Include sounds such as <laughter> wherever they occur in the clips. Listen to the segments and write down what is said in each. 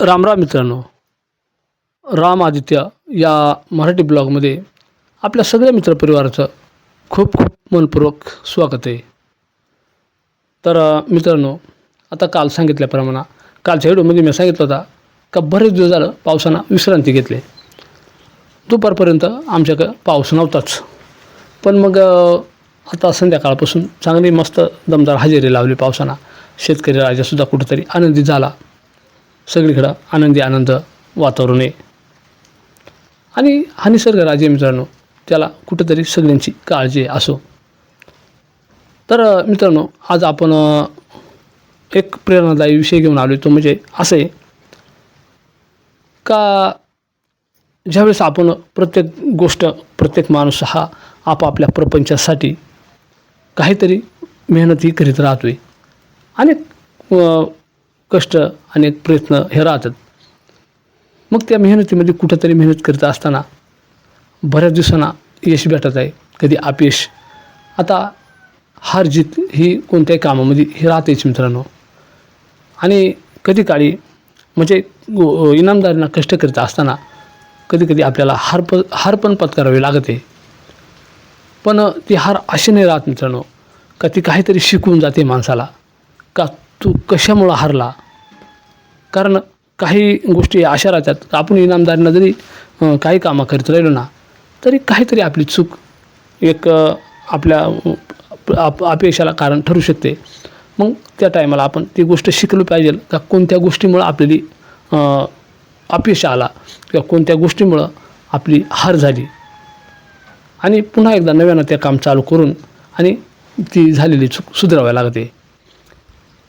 रामराम मित्रांनो. राम आदित्य या मराठी ब्लॉगमध्ये आपल्या सगळ्या मित्रपरिवाराचं खूप खूप मनपूर्वक स्वागत आहे. तर मित्रांनो आता काल सांगितल्याप्रमाणे कालच्या व्हिडिओमध्ये मी सांगितलं होता का बरेच दिवस झालं पावसानं विश्रांती घेतली. दुपारपर्यंत आमच्याकडं पाऊस नव्हताच. पण मग आता संध्याकाळपासून चांगली मस्त दमदार हजेरी लावली पावसानं. शेतकरी राजासुद्धा कुठेतरी आनंदी झाला. सगळीकडं आनंदी आनंद वातावरण आहे. आणि हा निसर्ग राजे मित्रांनो त्याला कुठंतरी सगळ्यांची काळजी असो. तर मित्रांनो आज आपण एक प्रेरणादायी विषय घेऊन आलो तो म्हणजे असं आहे का ज्यावेळेस आपण प्रत्येक गोष्ट प्रत्येक माणूस हा आपापल्या प्रपंचासाठी काहीतरी मेहनतही करीत राहतो आहे अनेक कष्ट अनेक प्रयत्न हे राहतात. मग त्या मेहनतीमध्ये कुठंतरी मेहनत करत असताना बऱ्याच दिवसांना यश भेटत आहे. कधी अपयश. आता हार जीत ही कोणत्याही कामामध्ये हे राहतेच मित्रांनो. आणि कधी काळी म्हणजे अ, इनामदारांना कष्ट करीत असताना कधी कधी आपल्याला हार प हार पण पत्करावी लागते. पण ती हार अशी नाही राहत मित्रांनो का ती काहीतरी शिकवून जाते माणसाला का तू कशामुळं हारला? कारण काही गोष्टी अशा राहतात का आपण इनामदारीनं जरी काही कामं करत राहिलो ना तरी काहीतरी आपली चूक एक आपल्या आप अपयशाला कारण ठरू शकते. मग त्या टायमाला आपण ती गोष्ट शिकलो पाहिजे का कोणत्या गोष्टीमुळं आपली अ, अपयश आला किंवा कोणत्या गोष्टीमुळं आपली हार झाली? आणि पुन्हा एकदा नव्यानं ते काम चालू करून आणि ती झालेली चूक सुधारावी लागते.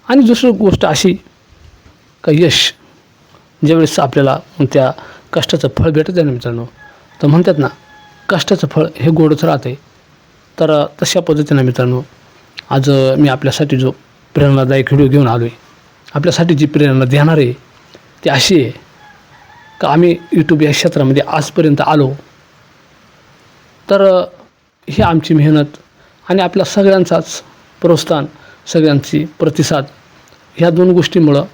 आणि दुसरी गोष्ट अशी का यश ज्यावेळेस आपल्याला त्या कष्टाचं फळ भेटत आहे ना मित्रांनो तर म्हणतात ना कष्टाचं फळ हे गोडच राहते तर तशा पद्धतीनं मित्रांनो आज मी आपल्यासाठी जो प्रेरणादायक व्हिडिओ घेऊन आलो आहे आपल्यासाठी जी प्रेरणा देणार आहे ती अशी आहे का आम्ही यूट्यूब या क्षेत्रामध्ये आजपर्यंत आलो तर ही आमची मेहनत आणि आपल्या सगळ्यांचाच प्रोत्साहन सगळ्यांची प्रतिसाद ह्या दोन गोष्टीमुळं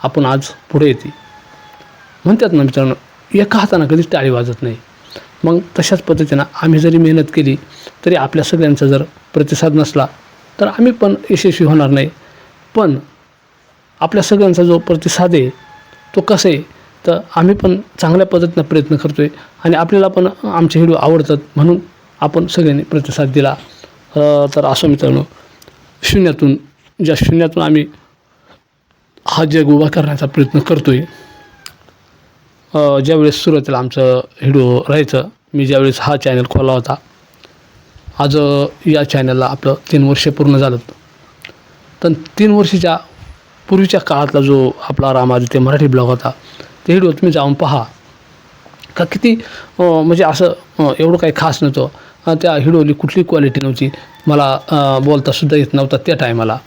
आपण आज पुढे येते. म्हणतात ना मित्रांनो एका हातानं कधीच टाळी वाजत नाही. मग तशाच पद्धतीनं आम्ही जरी मेहनत केली तरी आपल्या सगळ्यांचा जर प्रतिसाद नसला तर आम्ही पण यशस्वी होणार नाही. पण आपल्या सगळ्यांचा जो प्रतिसाद आहे तो कसं आहे तर आम्ही पण चांगल्या पद्धतीनं प्रयत्न करतो आहे आणि आपल्याला पण आमचे व्हिडिओ आवडतात म्हणून आपण सगळ्यांनी प्रतिसाद दिला. तर असं मित्रांनो शून्यातून ज्या शून्यातून आम्ही हा जग उभा करण्याचा प्रयत्न करतो आहे ज्यावेळेस सुरुवातीला आमचं व्हिडिओ राहायचं मी ज्यावेळेस हा चॅनल खोला होता आज या चॅनलला आपलं तीन वर्ष पूर्ण झालं. तर तीन वर्षाच्या पूर्वीच्या काळातला जो आपला रामादित्य मराठी ब्लॉग होता ते व्हिडिओ तुम्ही जाऊन पहा. का किती म्हणजे असं एवढं काही खास नव्हतं. त्या व्हिडिओली कुठली क्वालिटी नव्हती. मला बोलतासुद्धा येत नव्हता त्या टायमाला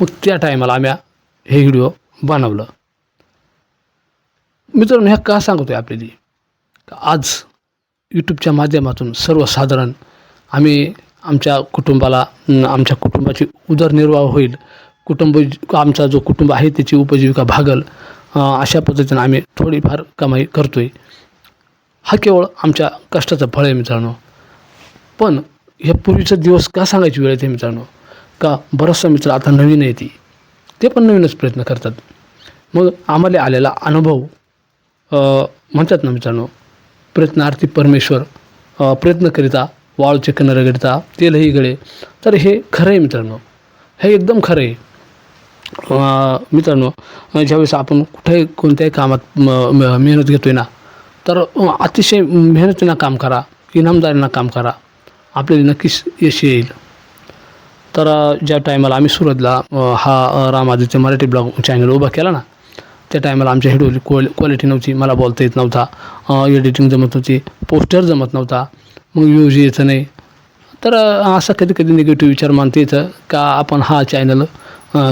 मग त्या टायमाला आम्ही हे व्हिडिओ बनवलं. मित्रांनो ह्या का सांगतो आहे आपल्याला? का आज यूट्यूबच्या माध्यमातून सर्वसाधारण आम्ही आमच्या कुटुंबाला आमच्या कुटुंबाची उदरनिर्वाह होईल. कुटुंब आमचा जो कुटुंब आहे त्याची उपजीविका भागल अशा पद्धतीनं आम्ही थोडीफार कमाई करतो आहे हा केवळ आमच्या कष्टाचं फळ आहे मित्रांनो. पण हे पूर्वीचा दिवस का सांगायची वेळ येते मित्रांनो? का बराचसा मित्र आता नवीन येते ते पण नवीनच प्रयत्न करतात. मग आम्हाला आलेला अनुभव म्हणतात ना मित्रांनो प्रयत्नार्थी परमेश्वर प्रयत्न करिता वाळूचे कणर तेलही गळे. तर हे खरं आहे मित्रांनो. हे एकदम खरं आहे. मित्रांनो ज्यावेळेस आपण कुठेही कोणत्याही कामात म मेहनत घेतो आहे ना तर अतिशय मेहनतीनं काम करा इनामदारीनं काम करा. आपल्याला नक्कीच यश येईल. तर ज्या टायमाला आम्ही सुरतला हा अ, रामादित्य मराठी ब्लॉग चॅनल उभा केला ना त्या टायमाला आमच्या व्हिडिओची क्वाल क्वालिटी नव्हती मला बोलता येत नव्हता एडिटिंग जमत नव्हती पोस्टर जमत नव्हता मग व्ह्यूज यायचं नाही. तर असा असं कधी कधी निगेटिव्ह विचार मानता येतं का आपण हा चॅनल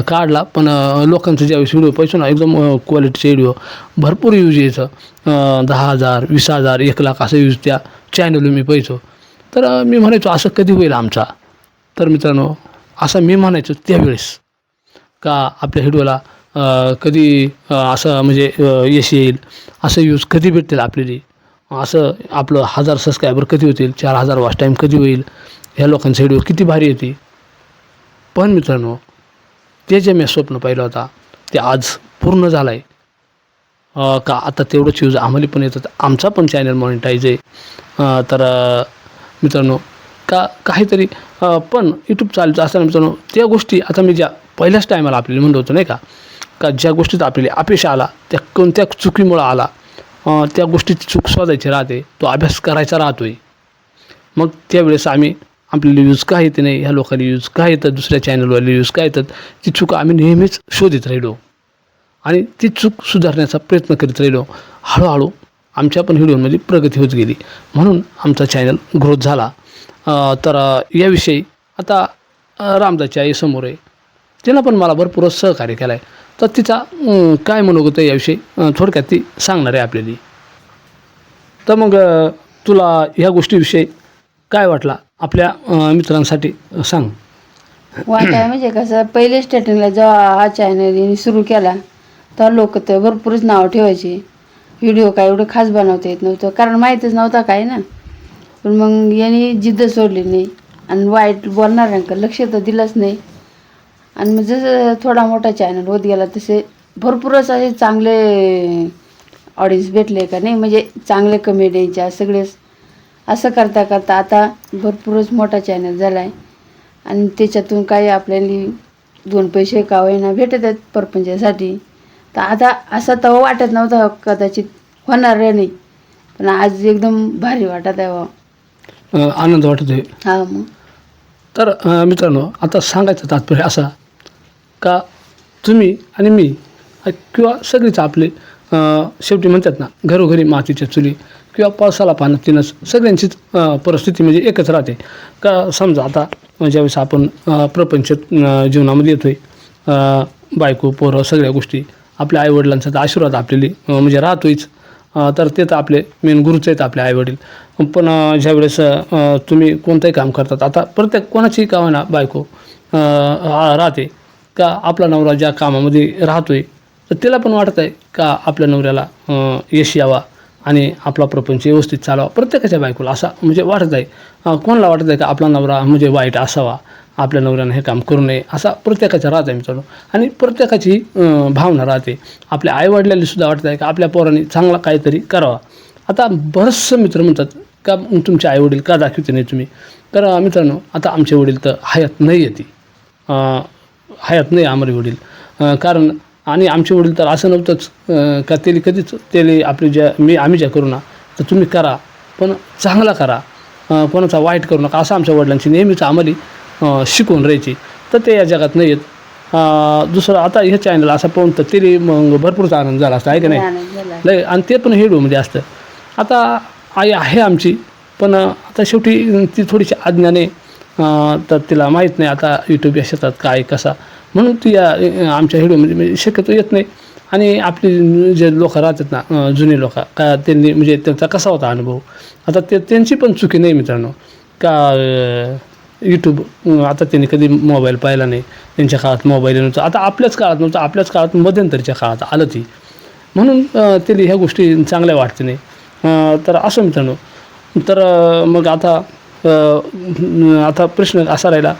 काढला पण लोकांचं ज्यावेळेस व्हिडिओ पाहिजे ना एकदम क्वालिटीचे व्हिडिओ भरपूर यूज यायचं दहा हजार वीस हजार एक लाख असं यूज त्या चॅनलवर मी पाहिजो तर मी म्हणायचो असं कधी होईल आमचा? तर मित्रांनो असं मी म्हणायचो त्यावेळेस. का आपल्या हिडोला कधी असं म्हणजे यश येईल असं यूज कधी भेटतील आपल्याला? असं आपलं हजार सबस्क्रायबर कधी होतील? चार हजार वॉच टाईम कधी होईल? ह्या लोकांचा व्हिडिओ किती भारी येते पण मित्रांनो ते जे मी स्वप्न पाहिलं होता ते आज पूर्ण झालं आहे का आता तेवढंच यूज आम्हाला पण येतं आमचा पण चॅनल मॉनिटाईज आहे. तर मित्रांनो का काहीतरी पण यूट्यूब चालतं असताना मित्रांनो. त्या गोष्टी आता मी ज्या पहिल्याच टायमाला आपल्याला म्हणलं होतं नाही का का ज्या गोष्टीत आपल्याला अपेक्षा आला त्या कोणत्या चुकीमुळं आला त्या गोष्टीची चूक शोधायची राहते तो अभ्यास करायचा राहतोय. मग त्यावेळेस आम्ही आपल्याला यूज का येते नाही ह्या लोकांनी यूज का येतं दुसऱ्या चॅनलवाले यूज का येतात ती चूक आम्ही नेहमीच शोधित राहिलो. आणि ती चूक सुधारण्याचा प्रयत्न करीत राहिलो. हळूहळू आमच्या पण व्हिडिओमध्ये प्रगती होत गेली. म्हणून आमचा चॅनल ग्रोथ झाला. तर याविषयी आता रामदासची आई समोर आहे. तिनं पण मला भरपूर सहकार्य केलं आहे तर तिचा काय मनोगत आहे याविषयी थोडक्यात ती सांगणार आहे आपल्याला. तर मग तुला ह्या गोष्टीविषयी काय वाटला? आपल्या मित्रांसाठी सांग. वाटाय म्हणजे कसं पहिले स्टार्टिंगला जेव्हा हा चॅनल सुरू केला तेव्हा लोक तर भरपूरच नावं ठेवायचे. व्हिडिओ काय एवढं खास बनवता येत नव्हतं. कारण माहीतच नव्हता काय ना. पण मग यांनी जिद्द सोडली नाही. आणि वाईट बोलणाऱ्यांकडे लक्ष तर दिलंच नाही. आणि मग जसं थोडा मोठा चॅनल होत गेला तसे भरपूरच असे चांगले ऑडियन्स भेटले का नाही? म्हणजे चांगले कमेडियनच्या सगळेच असं करता करता आता भरपूरच मोठा चॅनल झाला आहे आणि त्याच्यातून काही आपल्याला दोन पैसे का होईना भेटत आहेत परपंचासाठी. तर आता असं तेव्हा वाटत नव्हता कदाचित होणार नाही. पण आज एकदम भारी वाटत आहे. बा अ, आनंद वाटत आहे. हा मग. तर अ, मित्रांनो आता सांगायचं तात्पर्य असा का तुम्ही आणि मी अ, किंवा सगळीच आपले अ, शेवटी म्हणतात ना घरोघरी मातीच्या चुली किंवा पावसाला पाण्यात तिनंच सगळ्यांचीच अ, परिस्थिती म्हणजे एकच राहते. का समजा आता ज्यावेळेस आपण अ, प्रपंच अ, जीवनामध्ये येतो आहे बायको पोरं सगळ्या गोष्टी आपल्या आईवडिलांचा तर आशीर्वाद आपल्याला अ, म्हणजे राहतोच अ, तर ते तर आपले मेन गुरुच आहेत आपले आईवडील. पण ज्यावेळेस तुम्ही कोणतंही काम करतात आता प्रत्येक कोणाचीही का ना बायको राहते. का आपला नवरा ज्या कामामध्ये राहतोय तर त्याला पण वाटत आहे का आपल्या नवऱ्याला यश यावा आणि आपला प्रपंच व्यवस्थित चालावा. प्रत्येकाच्या बायकोला असा म्हणजे वाटत आहे. कोणाला वाटत आहे का आपला नवरा म्हणजे वाईट असावा? आपल्या नवऱ्यानं हे काम करू नये असा प्रत्येकाचा राहत आहे मित्रांनो. आणि प्रत्येकाची भावना राहते. आपल्या आईवडिलांनी सुद्धा वाटत आहे का आपल्या पोरांनी चांगला काहीतरी करावा. आता बरंचसं मित्र म्हणतात का तुमचे आईवडील का दाखवते नाही तुम्ही? तर मित्रांनो आता आमचे वडील तर हयात नाही येते हयात नाही आमरे वडील. कारण आणि आमचे वडील तर असं नव्हतंच का त्याला कधीच त्याला आपली ज्या मी आम्ही ज्या करू ना तर तुम्ही करा. पण चांगला करा. कोणाचा वाईट करू नका असं आमच्या वडिलांची नेहमीच आम्हाला अ, शिकवून राहायची. तर ते या जगात नाही अ, दुसरं आता हे चॅनल असं पाहून तर तरी मग भरपूरच आनंद झाला असता आहे की नाही? लय आणि ते पण हिडूमध्ये असतं. आता आई आहे आमची पण आता शेवटी ती थोडीशी अज्ञाने तर तिला माहीत नाही आता यूट्यूब या शेतात काय कसा. म्हणून ती या आमच्या हिडूमध्ये म्हणजे शक्यतो येत नाही. आणि आपली जे लोक राहतात ना जुने लोक का त्यांनी म्हणजे त्यांचा कसा होता अनुभव? आता ते त्यांची पण चुकी नाही मित्रांनो. का यूट्यूब आता त्यांनी कधी मोबाईल पाहिला नाही. त्यांच्या काळात मोबाईल नव्हतं. आता आपल्याच काळात नव्हतं. आपल्याच काळात मध्यंतरीच्या काळात आलं ती. म्हणून अ, त्याला ह्या गोष्टी चांगल्या वाटते नाही. तर असं मित्रांनो. तर मग आता आता प्रश्न असा राहिला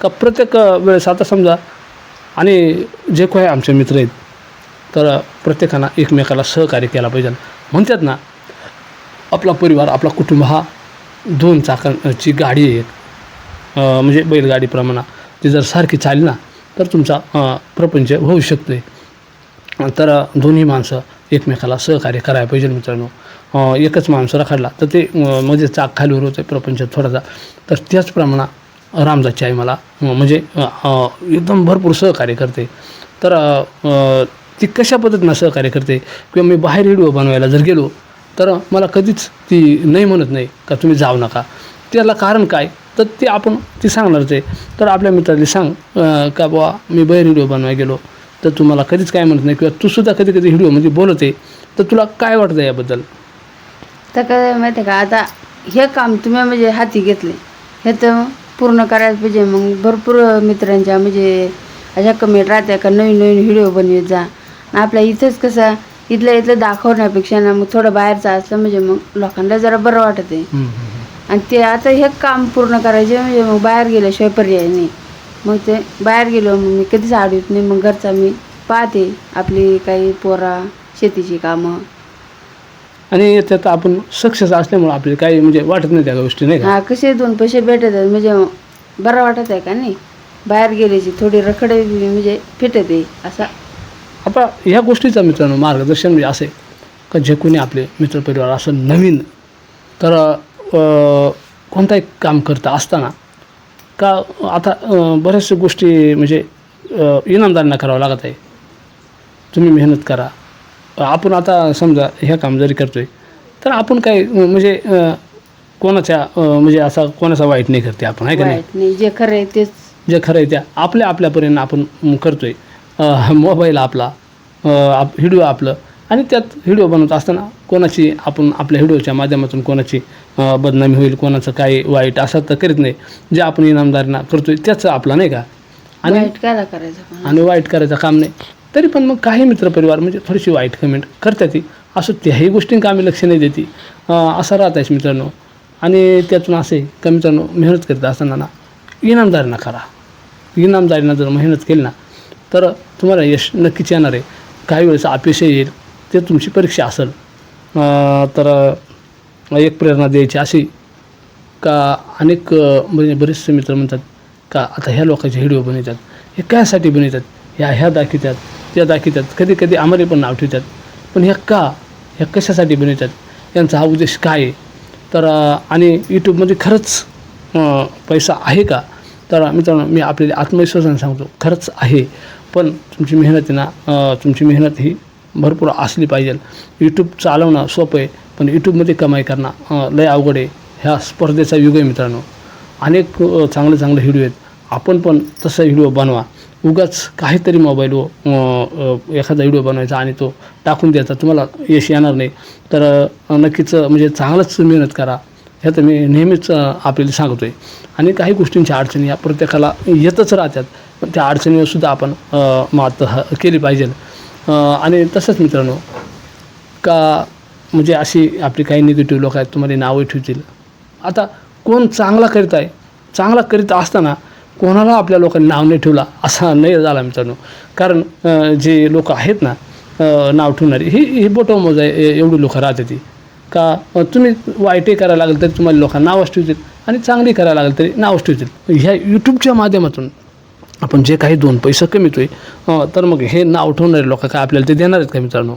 का प्रत्येक वेळेस आता समजा आणि जे काही आमचे मित्र आहेत तर प्रत्येकानं एकमेकाला सहकार्य केला पाहिजे. म्हणतात ना आपला परिवार आपला कुटुंब हा दोन चाकांची गाडी आहे. म्हणजे बैलगाडीप्रमाणे ती जर सारखी चालली ना तर तुमचा प्रपंच होऊ शकतो तर दोन्ही माणसं एकमेकाला सहकार्य करायला पाहिजे मित्रांनो. एकच माणूस रखडला तर ते म्हणजे चाक खालीवर होतं प्रपंच थोडासा. तर त्याचप्रमाणे रामदासची आई मला म्हणजे एकदम भरपूर सहकार्य करते. तर ती कशा पद्धतीनं सहकार्य करते किंवा मी बाहेर व्हिडिओ बनवायला जर गेलो तर मला कधीच ती नाही म्हणत नाही का तुम्ही जाऊ नका. त्याला कारण काय? तर ते आपण ती सांगणारच आहे. तर आपल्या मित्राला सांग का बुवा मी बाहेर व्हिडिओ बनवायला गेलो तर तुम्हाला कधीच काय म्हणत नाही किंवा तू सुद्धा कधी कधी व्हिडिओमध्ये बोलते तर तुला काय वाटतं याबद्दल? तर काय माहिती आहे का आता हे काम तुम्ही म्हणजे हाती घेतले हे तर पूर्ण करायला पाहिजे मग भरपूर मित्रांच्या म्हणजे अशा कमेंट राहत्या का नवीन नवीन व्हिडिओ बनवत जा. आपल्या इथंच कसं इथलं इथलं दाखवण्यापेक्षा ना मग थोडं बाहेरचं असलं म्हणजे मग लोकांना जरा बरं वाटत आहे. आणि ते आता हे काम पूर्ण करायचे म्हणजे मग बाहेर गेल्याशिवाय पर्याय नाही मग ते बाहेर गेलो मग मी कधीच आडवीत नाही. मग घरचा मी पाहते आपली काही पोरा शेतीची कामं. आणि त्यात आपण सक्सेस असल्यामुळे आपले काही म्हणजे वाटत नाही त्या गोष्टी नाही का? हा कसे दोन पैसे भेटत आहेत म्हणजे बरं वाटत आहे का नाही? बाहेर गेल्याची थोडी रखडे म्हणजे फिटत आहे असा. आता ह्या गोष्टीचं मित्रांनो मार्गदर्शन म्हणजे असे का जे कोणी आपले मित्रपरिवार असं नवीन तर कोणताही काम करता असताना का आता बऱ्याचशा गोष्टी म्हणजे इनामदारांना करावं लागत आहे. तुम्ही मेहनत करा. आपण आता समजा हे काम जरी करतोय तर आपण काय म्हणजे कोणाच्या म्हणजे असा कोणाचा वाईट नाही करते आपण आहे का नाही? जे खरं आहे तेच. जे खरं आहे त्या आपल्या आपल्यापर्यंत आपण म, करतोय. अ, मोबाईल आपला आप व्हिडिओ आपलं आणि त्यात व्हिडिओ बनवत असताना कोणाची आपण आपल्या व्हिडिओच्या माध्यमातून कोणाची बदनामी होईल कोणाचं काही वाईट असं तर करीत नाही. जे आपण इनामदारांना करतोय त्याचं आपलं नाही का? आणि वाईट कायला करायचं आणि वाईट करायचं काम नाही. तरी पण मग काही मित्रपरिवार म्हणजे थोडीशी वाईट कमेंट करतात ती. असं त्याही गोष्टींका आम्ही लक्ष नाही देते असं राहत आहे मित्रांनो. आणि त्यातून असे का मित्रांनो मेहनत करत असताना ना इनामदारीना करा. इनामदारीनं जर मेहनत केली ना तर तुम्हाला यश नक्कीच येणार आहे. काही वेळेस अपयश येईल ते तुमची परीक्षा असेल. तर एक प्रेरणा द्यायची अशी का अनेक म्हणजे बरेचसे मित्र म्हणतात का आता ह्या लोकांचे व्हिडिओ बनवतात हे कायसाठी बनवतात? ह्या ह्या दाखवतात त्या दाखवतात कधी कधी आम्हाला पण नाव ठेवतात. पण ह्या का ह्या कशासाठी बनवतात? यांचा हा उद्देश काय आहे? तर आणि यूट्यूबमध्ये खरंच पैसा आहे का? तर मित्रांनो मी आपल्याला आत्मविश्वासाने सांगतो खरंच आहे. पण तुमची मेहनत ना तुमची मेहनत ही भरपूर असली पाहिजे. यूट्यूब चालवणं सोपं आहे. पण यूट्यूबमध्ये कमाई करणं लय अवघड आहे. ह्या स्पर्धेचा युग आहे मित्रांनो. अनेक चांगले चांगले व्हिडिओ आहेत. आपण पण तसा व्हिडिओ बनवा. उगाच काहीतरी मोबाईल एखादा व्हिडिओ बनवायचा आणि तो टाकून द्यायचा. तुम्हाला यश येणार नाही. तर नक्कीच म्हणजे चांगलंच मेहनत करा. हे तर मी नेहमीच आपल्याला सांगतो आहे आणि काही गोष्टींच्या अडचणी या प्रत्येकाला येतच राहतात. पण त्या अडचणीवर सुद्धा आपण मात ह- केली पाहिजे आणि तसंच मित्रांनो का म्हणजे अशी आपली काही निगेटिव्ह लोक आहेत तुम्हाला नावं ठेवतील. आता कोण चांगला करीत आहे चांगला करीत असताना कोणाला आपल्या लोकांनी नाव नाही ठेवला असा नाही झाला मित्रांनो. कारण जे लोक आहेत ना नाव ठेवणारी ही ही बोटमोज आहे एवढी लोकं राहते ती. का तुम्ही वाईटही करायला लागेल तरी तुम्हाला लोकांना नावच ठेवतील आणि चांगली करायला लागेल तरी नावच ठेवतील. ह्या यूट्यूबच्या माध्यमातून आपण जे काही दोन पैसे कमीतोय आहे तर मग हे नाव ठेवणारे लोक काय आपल्याला ते देणार आहेत का मित्रांनो?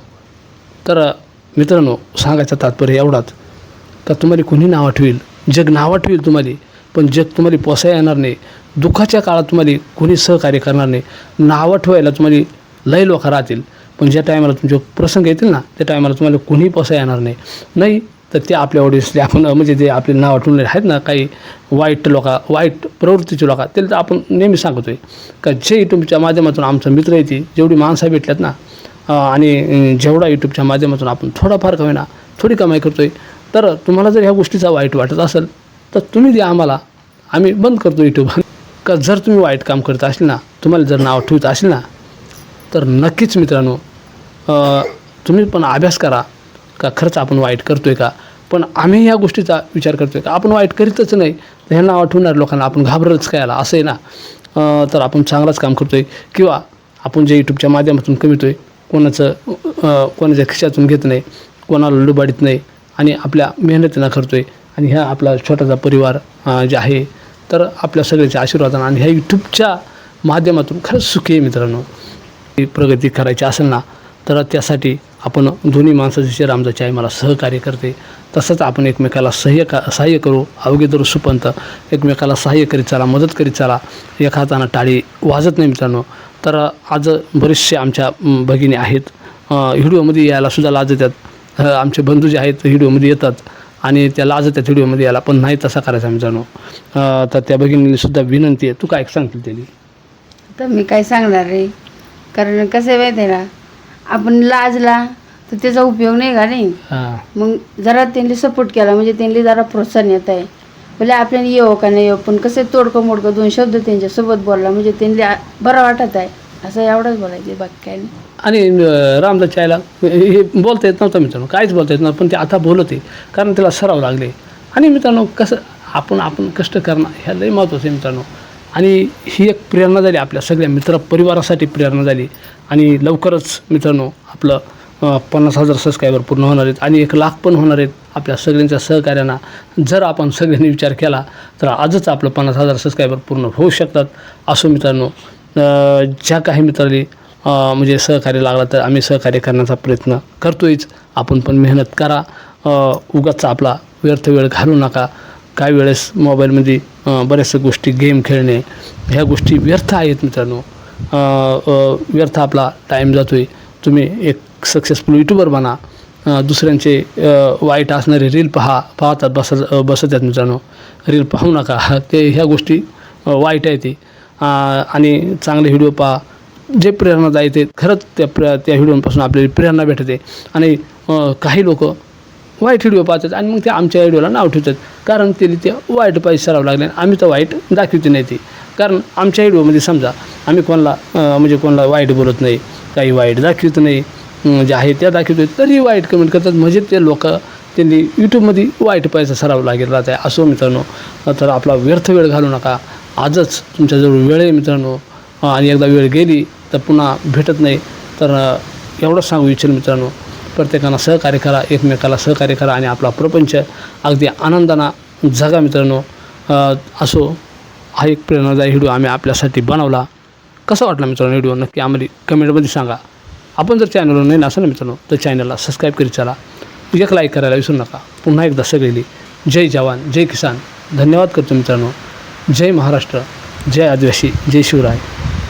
तर मित्रांनो सांगायचा तात्पर्य एवढाच. का तुम्हाला कोणी नाव ठेवील? जग नाव ठेवील तुम्हाला पण जग तुम्हाला पोसाय येणार नाही. दुःखाच्या काळात तुम्हाला कोणी सहकार्य करणार नाही. नावं ठेवायला तुम्हाला लय लोक राहतील. पण ज्या टायमाला तुमचे प्रसंग येतील ना त्या टायमाला तुम्हाला कोणीही पोसाय येणार नाही. नाही तर ते आपल्या ऑडियन्सले आपण म्हणजे जे आपले नावं ठेवलेले आहेत ना काही वाईट लोक वाईट प्रवृत्तीचे लोक त्याला तर आपण नेहमी सांगतो आहे का जे तुमच्या माध्यमातून आमचा मित्र येते जेवढी माणसं भेटल्यात ना आणि जेवढा यूट्यूबच्या माध्यमातून आपण थोडाफार कमी ना थोडी कमाई करतो आहे तर तुम्हाला जर ह्या गोष्टीचा वाईट वाटत असेल तर तुम्ही द्या आम्हाला. आम्ही बंद करतो यूट्यूब का जर तुम्ही वाईट काम करत असेल ना तुम्हाला जर नाव ठेवत असेल ना तर नक्कीच मित्रांनो तुम्ही पण अभ्यास करा. का खरंच आपण वाईट करतो आहे का? पण आम्ही ह्या गोष्टीचा विचार करतो आहे का? आपण वाईट करीतच नाही. तर ह्या नाव ठेवणार लोकांना आपण घाबरतच काय आला असं आहे ना तर आपण चांगलाच काम करतो आहे किंवा आपण जे यूट्यूबच्या माध्यमातून कमीतो आहे कोणाचं कोणाच्या खिशातून घेत नाही कोणाला लुबाडीत नाही आणि आपल्या मेहनतीनं करतो आहे आणि ह्या आपला छोटासा परिवार जे आहे तर आपल्या सगळ्याच्या आशीर्वादानं आणि ह्या यूट्यूबच्या माध्यमातून खरंच सुखी आहे मित्रांनो. ही प्रगती करायची असेल ना तर त्यासाठी आपण दोन्ही माणसाचे शेर आमचं आहे मला सहकार्य करते तसंच आपण एकमेकाला सहाय्य का सहाय्य करू अवघे दर सुपंत एकमेकाला सहाय्य करीत चला मदत करीत चला एका हातानं टाळी वाजत नाही मित्रांनो. तर आज बरेचसे आमच्या भगिनी आहेत. व्हिडिओमध्ये यायला सुद्धा लाज येतात. आमचे बंधू जे आहेत व्हिडिओमध्ये येतात. आणि त्या लाज येतात व्हिडिओमध्ये यायला पण नाही तसा करायचा मित्रांनो अं, तर त्या भगिनीला सुद्धा विनंती आहे. तू काय सांगतील त्यांनी? तर मी काय सांगणार रे कारण कसं आहे माहिती आहे ना आपण लाजला तर त्याचा उपयोग नाही का नाही? मग जरा त्यांनी सपोर्ट केला म्हणजे त्यांनी जरा प्रोत्साहन येत आहे. भले आपल्याला येऊ का नाही येऊ पण कसं तोडकं मोडकं दोन शब्द त्यांच्यासोबत बोलला. म्हणजे त्यांना बरं वाटत आहे. असं एवढंच बोलायचं बाकी काय नाही आणि रामदास चायला हे बोलता येत नव्हतं मित्रांनो. काहीच बोलता येत नव्हतं पण ते आता बोलते कारण त्याला सराव लागले. आणि मित्रांनो कसं आपण आपण कष्ट करणं ह्या लई महत्त्वाचं आहे मित्रांनो. आणि ही एक प्रेरणा झाली आपल्या सगळ्या मित्र परिवारासाठी प्रेरणा झाली. आणि लवकरच मित्रांनो आपलं पन्नास हजार सबस्क्रायबर पूर्ण होणार आहेत आणि एक लाख पण होणार आहेत आपल्या सगळ्यांच्या सहकार्यांना. जर आपण सगळ्यांनी विचार केला तर आजच आपलं पन्नास हजार सबस्क्रायबर पूर्ण होऊ शकतात. असो मित्रांनो ज्या काही मित्रांनी म्हणजे सहकार्य लागला तर आम्ही सहकार्य करण्याचा प्रयत्न करतोयच. आपण पण मेहनत करा. उगाच आपला व्यर्थ वेळ घालू नका. काही वेळेस मोबाईलमध्ये बऱ्याचशा गोष्टी गेम खेळणे ह्या गोष्टी व्यर्थ आहेत मित्रांनो. व्यर्थ आपला टाईम जातो आहे तुम्ही एक सक्सेसफुल यूट्यूबर बना दुसऱ्यांचे वाईट असणारे रील पहा पाहतात बसत बसत आहेत मित्रांनो. रील पाहू नका. <laughs> ते ह्या गोष्टी वाईट आहे ते. आणि चांगले व्हिडिओ पहा. जे प्रेरणादायी ते खरंच त्या प्र त्या व्हिडिओपासून आपल्याला प्रेरणा भेटते. आणि काही लोक वाईट व्हिडिओ पाहतात आणि मग ते आमच्या व्हिडिओला नाव ठेवतात. कारण ते ते वाईट पाहिजे सराव लागले आम्ही तर वाईट दाखवते नाही ते. कारण आमच्या व्हिडिओमध्ये समजा आम्ही कोणाला म्हणजे कोणाला वाईट बोलत नाही काही वाईट दाखवत नाही जे आहे त्या दाखवतो तरी वाईट कमेंट करतात. म्हणजे ते लोक त्यांनी यूट्यूबमध्ये वाईट पैसा सराव लागेल राहत आहे. असो मित्रांनो तर आपला व्यर्थ वेळ घालू नका. आजच तुमच्याजवळ वेळ आहे मित्रांनो. आणि एकदा वेळ गेली तर पुन्हा भेटत नाही. तर एवढंच सांगू इच्छेल मित्रांनो प्रत्येकानं सहकार्य करा एकमेकाला सहकार्य करा आणि आपला प्रपंच अगदी आनंदानं जगा मित्रांनो. असो हा एक प्रेरणादायी व्हिडिओ आम्ही आपल्यासाठी बनवला. कसा वाटला मित्रांनो व्हिडिओ? नक्की आम्हाला कमेंटमध्ये सांगा. आपण जर चॅनलवर नाही असाल ना मित्रांनो तर चॅनलला सबस्क्राईब करीत चला. एक लाईक करायला विसरू नका. पुन्हा एकदा सगळी जय जवान जय किसान. धन्यवाद करतो मित्रांनो. जय महाराष्ट्र जय आदिवासी जय शिवराय.